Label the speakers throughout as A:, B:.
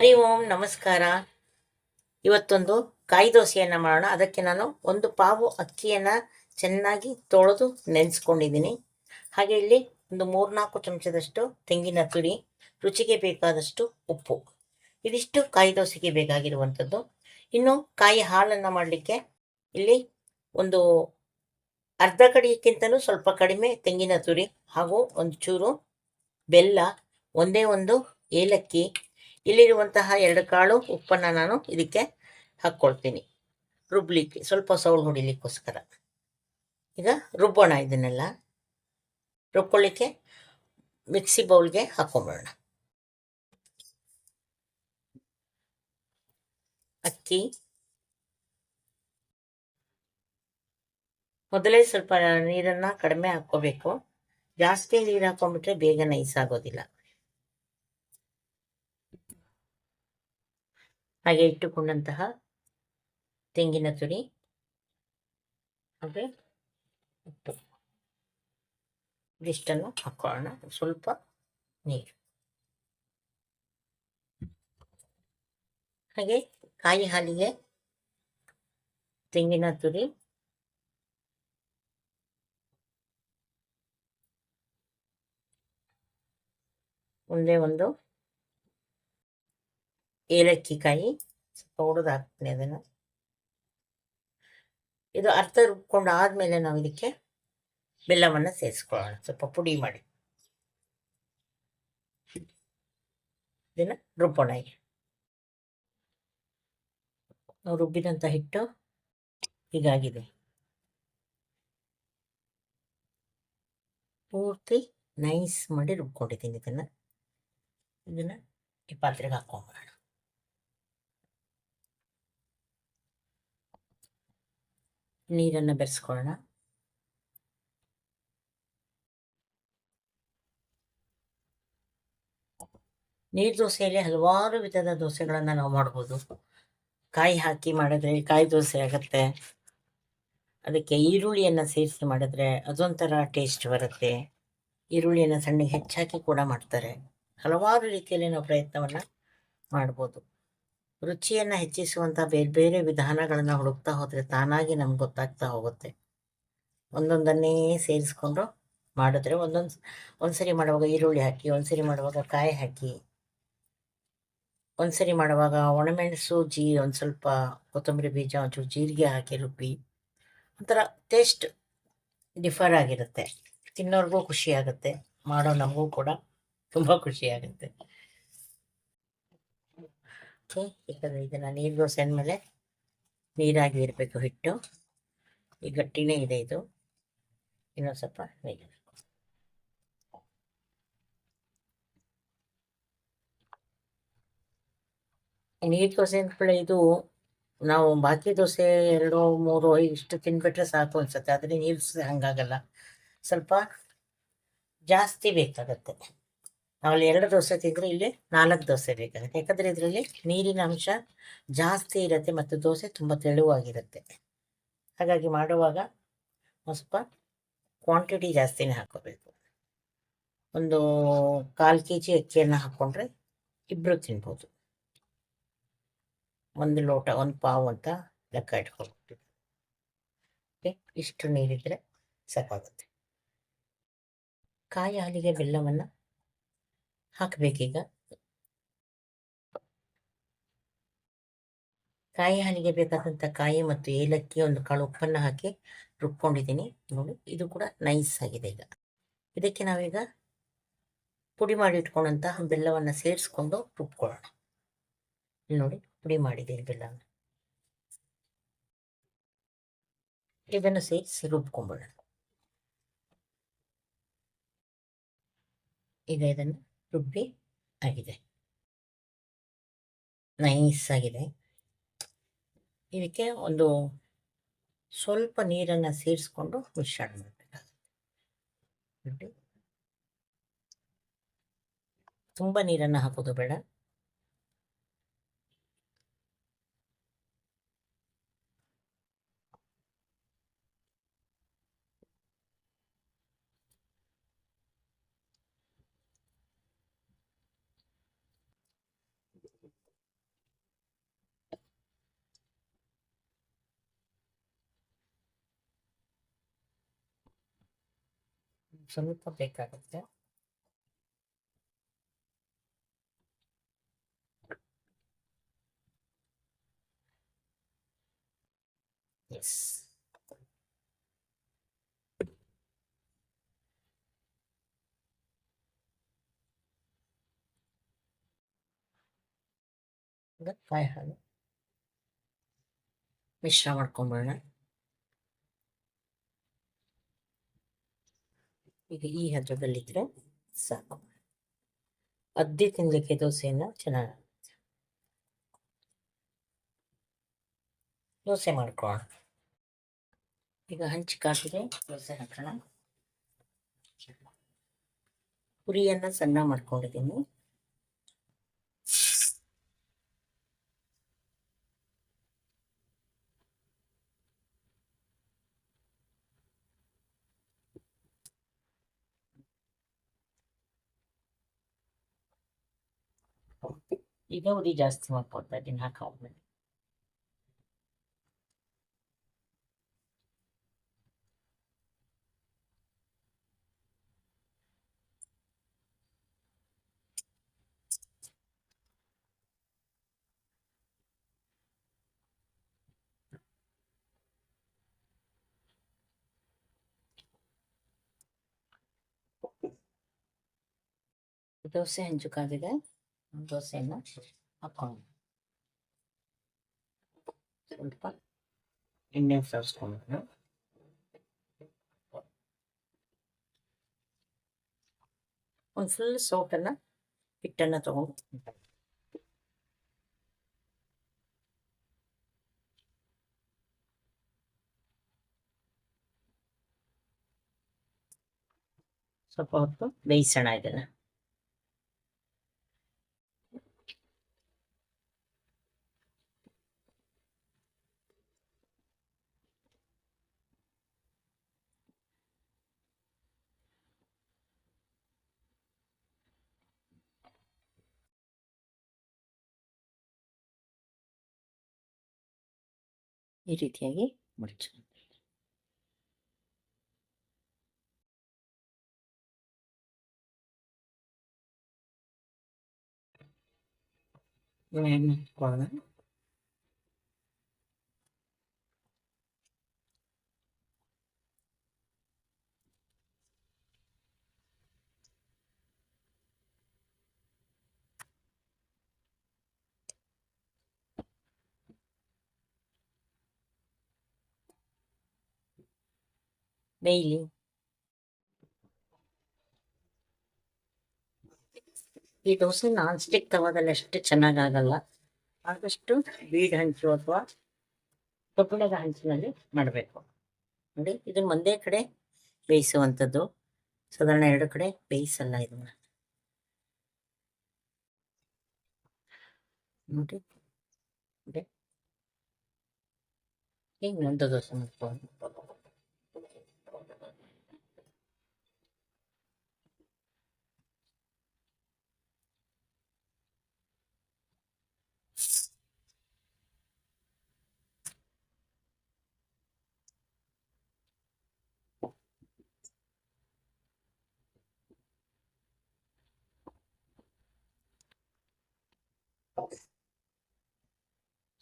A: ಹರಿ ಓಂ, ನಮಸ್ಕಾರ. ಇವತ್ತೊಂದು ಕಾಯಿ ದೋಸೆಯನ್ನು ಮಾಡೋಣ. ಅದಕ್ಕೆ ನಾನು ಒಂದು ಪಾವು ಅಕ್ಕಿಯನ್ನು ಚೆನ್ನಾಗಿ ತೊಳೆದು ನೆನೆಸ್ಕೊಂಡಿದ್ದೀನಿ. ಹಾಗೆ ಇಲ್ಲಿ ಒಂದು ಮೂರ್ನಾಲ್ಕು ಚಮಚದಷ್ಟು ತೆಂಗಿನ ತುರಿ, ರುಚಿಗೆ ಬೇಕಾದಷ್ಟು ಉಪ್ಪು. ಇದಿಷ್ಟು ಕಾಯಿ ದೋಸೆಗೆ ಬೇಕಾಗಿರುವಂಥದ್ದು. ಇನ್ನು ಕಾಯಿ ಹಾಲನ್ನು ಮಾಡಲಿಕ್ಕೆ ಇಲ್ಲಿ ಒಂದು ಅರ್ಧ ಕಡಿಯಕ್ಕಿಂತಲೂ ಸ್ವಲ್ಪ ಕಡಿಮೆ ತೆಂಗಿನ ತುರಿ ಹಾಗೂ ಒಂದು ಚೂರು ಬೆಲ್ಲ, ಒಂದೇ ಒಂದು ಏಲಕ್ಕಿ ಇಲ್ಲಿರುವಂತಹ ಎರಡು ಕಾಳು ಉಪ್ಪನ್ನು ನಾನು ಇದಕ್ಕೆ ಹಾಕ್ಕೊಳ್ತೀನಿ ರುಬ್ಲಿಕ್ಕೆ, ಸ್ವಲ್ಪ ಸೌಳು ಹೊಡಿಲಿಕ್ಕೋಸ್ಕರ. ಈಗ ರುಬ್ಬೋಣ ಇದನ್ನೆಲ್ಲ. ರುಬ್ಕೊಳ್ಳಿಕ್ಕೆ ಮಿಕ್ಸಿ ಬೌಲ್ಗೆ ಹಾಕೊಂಬಿಡೋಣ ಅಕ್ಕಿ. ಮೊದಲೇ ಸ್ವಲ್ಪ ನೀರನ್ನು ಕಡಿಮೆ ಹಾಕ್ಕೋಬೇಕು. ಜಾಸ್ತಿ ನೀರು ಹಾಕೊಂಡ್ಬಿಟ್ರೆ ಬೇಗ ನೈಸ್ ಆಗೋದಿಲ್ಲ ಹಾಗೆ ಇಟ್ಟುಕೊಂಡಂತಹ ತೆಂಗಿನ ತುರಿ. ಹಾಗೆ ಉಪ್ಪು. ಇದಿಷ್ಟನ್ನು ಹಾಕೋಣ. ಸ್ವಲ್ಪ ನೀರು. ಹಾಗೆ ಕಾಯಿ ಹಾಲಿಗೆ ತೆಂಗಿನ ತುರಿ. ಒಂದೇ ಒಂದು ಏಲಕ್ಕಿ ಕಾಯಿ, ಸ್ವಲ್ಪ ಹೊಡೆದು ಹಾಕ್ತೀನಿ ಅದನ್ನು. ಇದು ಅರ್ಧ ರುಬ್ಕೊಂಡು ಆದಮೇಲೆ ನಾವು ಇದಕ್ಕೆ ಬೆಲ್ಲವನ್ನು ಸೇರಿಸ್ಕೊಳ್ಳೋಣ. ಸ್ವಲ್ಪ ಪುಡಿ ಮಾಡಿ. ಇದನ್ನು ರುಬ್ಬೋಣ ಈಗ. ನಾವು ರುಬ್ಬಿದಂಥ ಹಿಟ್ಟು ಹೀಗಾಗಿದೆ ಪೂರ್ತಿ ನೈಸ್ ಮಾಡಿ ರುಬ್ಕೊಂಡಿದ್ದೀನಿ ಇದನ್ನು. ಇದನ್ನು ಈ ಪಾತ್ರೆಗೆ ಹಾಕೊಂಬೋಣ ನೀರನ್ನು ಬೆರೆಸ್ಕೊಳ್ಳೋಣ ನೀರು ದೋಸೆಯಲ್ಲಿ ಹಲವಾರು ವಿಧದ ದೋಸೆಗಳನ್ನು ನಾವು ಮಾಡ್ಬೋದು. ಕಾಯಿ ಹಾಕಿ ಮಾಡಿದ್ರೆ ಕಾಯಿ ದೋಸೆ ಆಗುತ್ತೆ. ಅದಕ್ಕೆ ಈರುಳ್ಳಿಯನ್ನು ಸೇರಿಸಿ ಮಾಡಿದ್ರೆ ಅದೊಂಥರ ಟೇಸ್ಟ್ ಬರುತ್ತೆ. ಈರುಳ್ಳಿಯನ್ನು ಸಣ್ಣಗೆ ಹೆಚ್ಚಾಕಿ ಕೂಡ ಮಾಡ್ತಾರೆ. ಹಲವಾರು ರೀತಿಯಲ್ಲಿ ನಾವು ಪ್ರಯತ್ನವನ್ನು ಮಾಡ್ಬೋದು. ರುಚಿಯನ್ನು ಹೆಚ್ಚಿಸುವಂಥ ಬೇರೆ ಬೇರೆ ವಿಧಾನಗಳನ್ನು ಹುಡುಕ್ತಾ ಹೋದರೆ ತಾನಾಗಿ ನಮ್ಗೆ ಗೊತ್ತಾಗ್ತಾ ಹೋಗುತ್ತೆ. ಒಂದೊಂದನ್ನೇ ಸೇರಿಸ್ಕೊಂಡು ಮಾಡಿದ್ರೆ ಒಂದೊಂದು ಒಂದ್ಸರಿ ಮಾಡುವಾಗ ಈರುಳ್ಳಿ ಹಾಕಿ, ಒಂದ್ಸರಿ ಮಾಡುವಾಗ ಕಾಯಿ ಹಾಕಿ, ಒಂದ್ಸರಿ ಮಾಡುವಾಗ ಒಣಮೆಣಸು, ಜೀ ಒಂದು ಸ್ವಲ್ಪ ಕೊತ್ತಂಬರಿ ಬೀಜ, ಒಂಚೂರು ಜೀರಿಗೆ ಹಾಕಿ ರುಬ್ಬಿ, ಒಂಥರ ಟೇಸ್ಟ್ ಡಿಫರ್ ಆಗಿರುತ್ತೆ. ತಿನ್ನೋರ್ಗೂ ಖುಷಿ ಆಗುತ್ತೆ, ಮಾಡೋ ನಮಗೂ ಕೂಡ ತುಂಬ ಖುಷಿ ಆಗುತ್ತೆ. ಓಕೆ ಯಾಕಂದರೆ ಇದನ್ನು ನೀರು ದೋಸೆ ಅಂದಮೇಲೆ ನೀರಾಗಿ ಇರಬೇಕು ಹಿಟ್ಟು. ಈ ಗಟ್ಟಿನೇ ಇದೆ ಇದು. ಇನ್ನೊಂದು ಸ್ವಲ್ಪ ನೀರು ನೀರು ದೋಸೆ ಅಂದ್ಕೊಳ್ಳಿ ಇದು ನಾವು ಬಾಕಿ ದೋಸೆ ಎರಡು, ಮೂರು, ಇಷ್ಟು ತಿನ್ಬಿಟ್ರೆ ಸಾಕು ಅನ್ಸುತ್ತೆ. ಆದರೆ ನೀರು ಹಂಗಾಗಲ್ಲ. ಸ್ವಲ್ಪ ಜಾಸ್ತಿ ಬೇಕಾಗತ್ತೆ. ನಾವಲ್ಲಿ ಎರಡು ದೋಸೆ ತಿಂದರೆ ಇಲ್ಲಿ ನಾಲ್ಕು ದೋಸೆ ಬೇಕಾಗುತ್ತೆ. ಯಾಕಂದರೆ ಇದರಲ್ಲಿ ನೀರಿನ ಅಂಶ ಜಾಸ್ತಿ ಇರುತ್ತೆ ಮತ್ತು ದೋಸೆ ತುಂಬ ತೆಳುವಾಗಿರುತ್ತೆ. ಹಾಗಾಗಿ ಮಾಡುವಾಗ ಸ್ವಲ್ಪ ಕ್ವಾಂಟಿಟಿ ಜಾಸ್ತಿನೇ ಹಾಕೋಬೇಕು. ಒಂದು ಕಾಲು ಕೆ ಜಿ ಅಕ್ಕಿಯನ್ನು ಹಾಕ್ಕೊಂಡ್ರೆ ಇಬ್ಬರು ತಿನ್ಬೋದು. ಒಂದು ಲೋಟ, ಒಂದು ಪಾವು ಅಂತ ಲೆಕ್ಕ ಇಟ್ಕೊಳ್ತೀವಿ ಓಕೆ ಇಷ್ಟು ನೀರಿದ್ರೆ ಸಾಕಾಗುತ್ತೆ ಕಾಯಿ ಹಾಲಿಗೆ ಬೆಲ್ಲವನ್ನು ಹಾಕಬೇಕೀಗ? ಕಾಯಿ ಹಾಲಿಗೆ ಬೇಕಾದಂಥ ಕಾಯಿ ಮತ್ತು ಏಲಕ್ಕಿ ಒಂದು ಕಾಳು ಉಪ್ಪನ್ನು ಹಾಕಿ ರುಬ್ಕೊಂಡಿದ್ದೀನಿ. ನೋಡಿ, ಇದು ಕೂಡ ನೈಸ್ ಆಗಿದೆ ಈಗ. ಇದಕ್ಕೆ ನಾವೀಗ ಪುಡಿ ಮಾಡಿ ಇಟ್ಕೊಂಡಂತಹ ಬೆಲ್ಲವನ್ನು ಸೇರಿಸ್ಕೊಂಡು ರುಬ್ಕೊಳ್ಳೋಣ. ನೋಡಿ, ಪುಡಿ ಮಾಡಿದ್ದೀನಿ ಬೆಲ್ಲವನ್ನು. ಇದನ್ನು ಸೇರಿಸಿ ರುಬ್ಕೊಂಬಿಡೋಣ ಈಗ ಇದನ್ನು ರುಬ್ಬಿ ಆಗಿದೆ. ನೈಸ್ ಆಗಿದೆ ಇದಕ್ಕೆ ಒಂದು ಸ್ವಲ್ಪ ನೀರನ್ನು ಸೇರಿಸ್ಕೊಂಡು ಮಿಶ್ರಣ ಮಾಡಬೇಕಾಗುತ್ತೆ. ತುಂಬ ನೀರನ್ನು ಹಾಕೋದು ಬೇಡ. ಸ್ವಲ್ಪ ಬೇಕಾಗುತ್ತೆ ಎಸ್ ಈಗ ಕಾಯಿ ಹಾಲು ಮಿಶ್ರ ಮಾಡ್ಕೊಂಬಿಡೋಣ ಈಗ ಈ ಹಂತದಲ್ಲಿದ್ದರೆ ಸಾಕು. ಅದ್ದಿ ತಿನ್ಲಿಕ್ಕೆ ದೋಸೆಯನ್ನು ಚೆನ್ನಾಗಿ ದೋಸೆ ಮಾಡ್ಕೊಳ್ಳೋಣ ಈಗ ಹಂಚಿ ಕಾಸಿದೆ ದೋಸೆ ಹಾಕೋಣ. ಪುರಿಯನ್ನು ಸಣ್ಣ ಮಾಡ್ಕೊಂಡಿದ್ದೀನಿ. ಈಗ ಉರಿ ಜಾಸ್ತಿ ಮಾಡ್ಕೊಳ್ತಾ ಇದ್ದೀನಿ ಹಾಕೊಂಡ್ಮೇಲೆ ದೋಸೆ ಹಂಚು ಕಾದಿದೆ ದೋಸೆಯನ್ನು ಹಾಕೊಂಡು ಸ್ವಲ್ಪ ಎಣ್ಣೆ ಸರಿಸ್ಕೊಂಡು ಒಂದು ಫುಲ್ ಸೌಟನ್ನು ಹಿಟ್ಟನ್ನು ತಗೊಂಡು ಸ್ವಲ್ಪ ಹೊತ್ತು ಬೇಯಿಸೋಣ ಇದನ್ನು ಈ ರೀತಿಯಾಗಿ ಮುಚ್ಚು ಎಣ್ಣೆ ಬೇಯಲಿ ಈ ದೋಸೆ ನಾನ್ ಸ್ಟಿಕ್ ತವಾದಲ್ಲಿ ಅಷ್ಟು ಚೆನ್ನಾಗಾಗಲ್ಲ. ಆದಷ್ಟು ಬೀಡ್ ಹಂಚು ಅಥವಾ ಕಬ್ಬಿಣದ ಹಂಚಿನಲ್ಲಿ ಮಾಡಬೇಕು. ನೋಡಿ ಇದನ್ನ ಒಂದೇ ಕಡೆ ಬೇಯಿಸುವಂಥದ್ದು. ಸಾಧಾರಣ ಎರಡು ಕಡೆ ಬೇಯಿಸಲ್ಲ ಇದನ್ನ ನೋಡಿ ಈಗ ಒಂದು ದೋಸೆ ಮಾಡ್ಕೊಂಡು?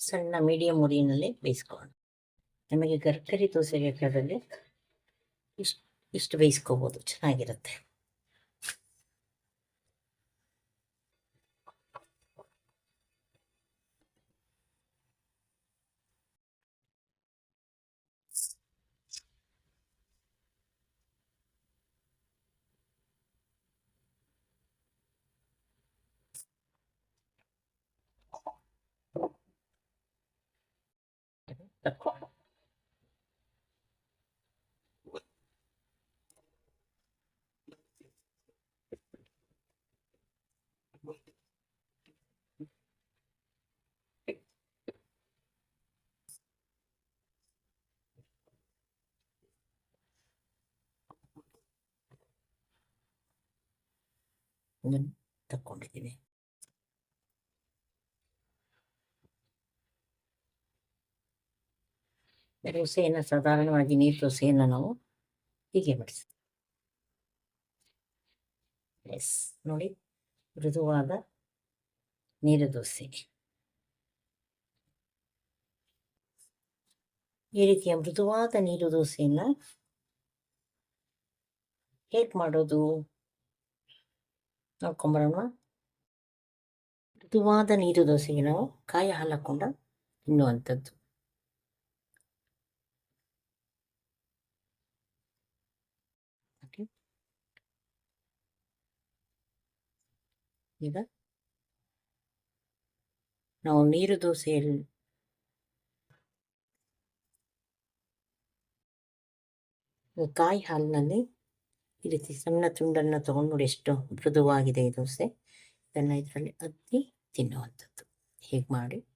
A: ಸಣ್ಣ ಮೀಡಿಯಂ ಉರಿಯಲ್ಲಿ ಬೇಯಿಸ್ಕೊಳ್ಳೋಣ. ನಮಗೆ ಗರ್ಕರಿ ದೋಸೆ ಬೇಕಾದಲ್ಲಿ ಇಷ್ಟು ಇಷ್ಟು ಬೇಯಿಸ್ಕೋಬೋದು ಚೆನ್ನಾಗಿರುತ್ತೆ. ಇದನ್ನು ತಕ್ಕೊಂಡಿದ್ದೀನಿ ದೋಸೆಯನ್ನು ಸಾಧಾರಣವಾಗಿ ನೀರು ದೋಸೆಯನ್ನು ನಾವು ಹೀಗೆ ಮಾಡಿಸ್ತೀವಿ ಎಸ್ ನೋಡಿ ಮೃದುವಾದ ನೀರು ದೋಸೆ ಈ ರೀತಿಯ ಮೃದುವಾದ ನೀರು ದೋಸೆಯನ್ನು ಹೇಗೆ ಮಾಡೋದು ನೋಡ್ಕೊಂಬರೋಣ ಮೃದುವಾದ ನೀರು ದೋಸೆಗೆ ನಾವು ಕಾಯಿ ಹಾಲು ಹಾಕೊಂಡ ತಿನ್ನುವಂಥದ್ದು. ಈಗ ನಾವು ನೀರು ದೋಸೆಯಲ್ಲಿ ಕಾಯಿ ಹಾಲಿನಲ್ಲಿ ಈ ರೀತಿ ಸಣ್ಣ ತುಂಡನ್ನು ತಗೊಂಡು ನೋಡಿ ಎಷ್ಟು ಮೃದುವಾಗಿದೆ ಈ ದೋಸೆ. ಇದನ್ನು ಇದರಲ್ಲಿ ಅದ್ದಿ ತಿನ್ನುವಂಥದ್ದು. ಹೀಗೆ ಮಾಡಿ?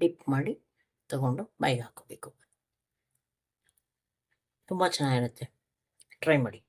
A: ಡಿಪ್ ಮಾಡಿ ತಗೊಂಡು ಬಾಯಿಗೆ ಹಾಕೋಬೇಕು ತುಂಬ ಚೆನ್ನಾಗಿರುತ್ತೆ. ಟ್ರೈ ಮಾಡಿ.